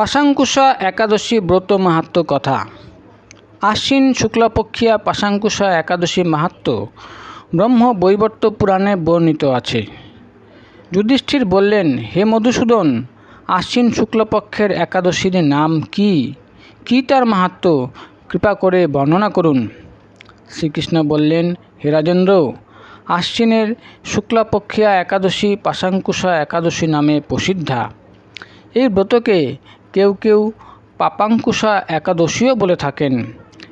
পাশাঙ্কুশা একাদশী ব্রত মাহাত্ম কথা। আশ্বিন শুক্লপক্ষিয়া পাশাঙ্কুশা একাদশী মাহাত্ম ব্রহ্ম বৈবর্ত পুরাণে বর্ণিত আছে। যুধিষ্ঠির বললেন, হে মধুসূদন, আশ্বিন শুক্লপক্ষের একাদশীর নাম কি? কি তার মাহাত্ম? কৃপা করে বর্ণনা করুন। শ্রীকৃষ্ণ বললেন, হে রাজেন্দ্র, আশ্বিনের শুক্লাপক্ষিয়া একাদশী পাশাঙ্কুশা একাদশী নামে প্রসিদ্ধা। এই ব্রতকে কেউ কেউ পাপাঙ্কুশা একাদশীও বলে থাকেন।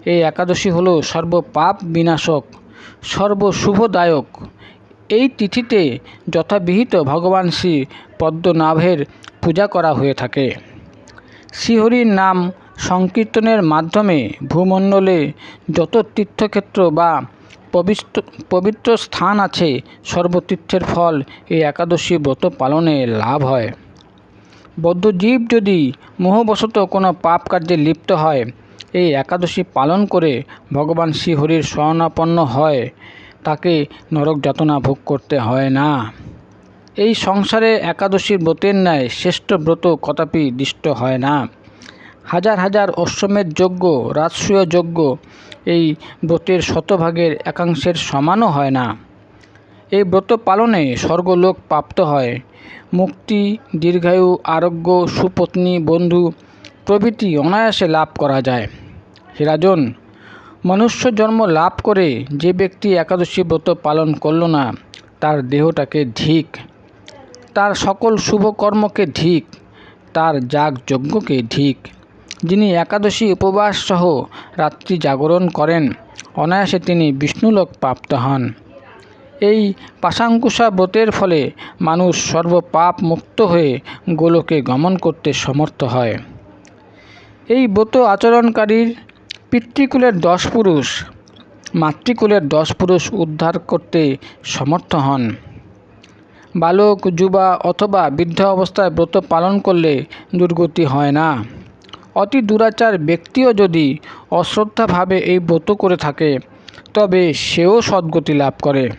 এই একাদশী হলো সর্বপাপ বিনাশক, সর্বশুভদায়ক। এই তিথিতে যথাবিহিত ভগবান শ্রী পদ্মনাভের পূজা করা হয়ে থাকে। শ্রীহরির নাম সংকীর্তনের মাধ্যমে ভূমণ্ডলে যত তীর্থক্ষেত্র বা পবিত্র পবিত্র স্থান আছে, সর্বতীর্থের ফল এই একাদশী ব্রত পালনে লাভ হয়। বদ্ধজীব যদি মোহবশত কোনো পাপ কার্যে লিপ্ত হয়, এই একাদশী পালন করে ভগবান শ্রীহরির শরণাপন্ন হয়, তাকে নরক যাতনা ভোগ করতে হয় না। এই সংসারে একাদশীর ব্রতের ন্যায় শ্রেষ্ঠ ব্রত কদাপি দৃষ্ট হয় না। হাজার হাজার অশ্বমেধ যজ্ঞ রাজসূয় যজ্ঞ এই ব্রতের শতভাগের একাংশের সমানও হয় না। এই ব্রত পালনে স্বর্গলোক প্রাপ্ত হয়। মুক্তি, দীর্ঘায়ু, আরোগ্য, সুপত্নী, বন্ধু প্রভৃতি অনায়াসে লাভ করা যায়। হিরাজন মনুষ্য জন্ম লাভ করে যে ব্যক্তি একাদশী ব্রত পালন করল না, তার দেহটাকে ধিক তার সকল শুভ কর্মকে ধিক তার যাগ যজ্ঞকে ধিক যিনি একাদশী উপবাস সহ রাত্রি জাগরণ করেন, অনায়াসে তিনি বিষ্ণুলোক প্রাপ্ত হন। এই পাশাঙ্কুশা ব্রতের ফলে মানুষ সর্বপাপ মুক্ত হয়ে গোলকে গমন করতে সমর্থ হয়। এই ব্রত আচরণকারীর পিতৃকুলের দশ পুরুষ, মাতৃকুলের দশ পুরুষ উদ্ধার করতে সমর্থ হন। বালক, যুবা অথবা বৃদ্ধ অবস্থায় ব্রত পালন করলে দুর্গতি হয় না। অতি দুরাচার ব্যক্তিও যদি অশ্রদ্ধাভাবে এই ব্রত করে থাকে, তবে সেও সদ্গতি লাভ করে।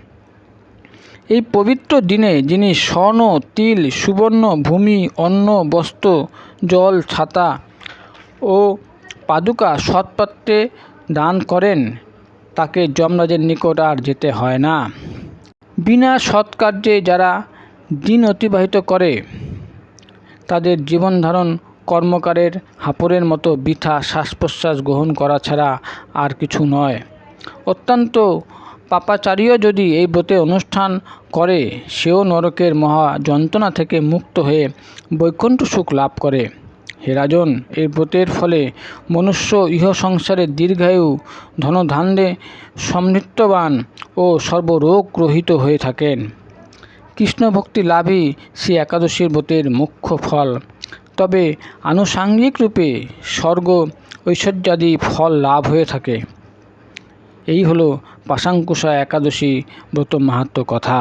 এই পবিত্র দিনে যিনি স্বর্ণ, তিল, সুবর্ণ, ভূমি, অন্ন, বস্ত্র, জল, ছাতা ও পাদুকা সৎপাত্রে দান করেন, তাকে যমরাজের নিকট আর যেতে হয় না। বিনা সৎকার্যে যারা দিন অতিবাহিত করে, তাদের জীবনধারণ কর্মকারের হাপড়ের মতো বৃথা শ্বাস প্রশ্বাস গ্রহণ করা ছাড়া আর কিছু নয়। অত্যন্ত পাপাচারীও যদি এই ব্রতে অনুষ্ঠান করে, সেও নরকের মহা যন্ত্রণা থেকে মুক্ত হয়ে বৈকুণ্ঠ সুখ লাভ করে। হে রাজন, এই ব্রতের ফলে মনুষ্য ইহ সংসারে দীর্ঘায়ু, ধনধান্যে সমৃদ্ধবান ও সর্বরোগ রহিত হয়ে থাকেন। কৃষ্ণ ভক্তি লাভই শ্রী একাদশীর ব্রতের মুখ্য ফল। তবে আনুষাঙ্গিক রূপে স্বর্গ ঐশ্বর্যাদি ফল লাভ হয়ে থাকে। এই হলো পাশাঙ্কুশা একাদশী ব্রত মাহাত্ম কথা।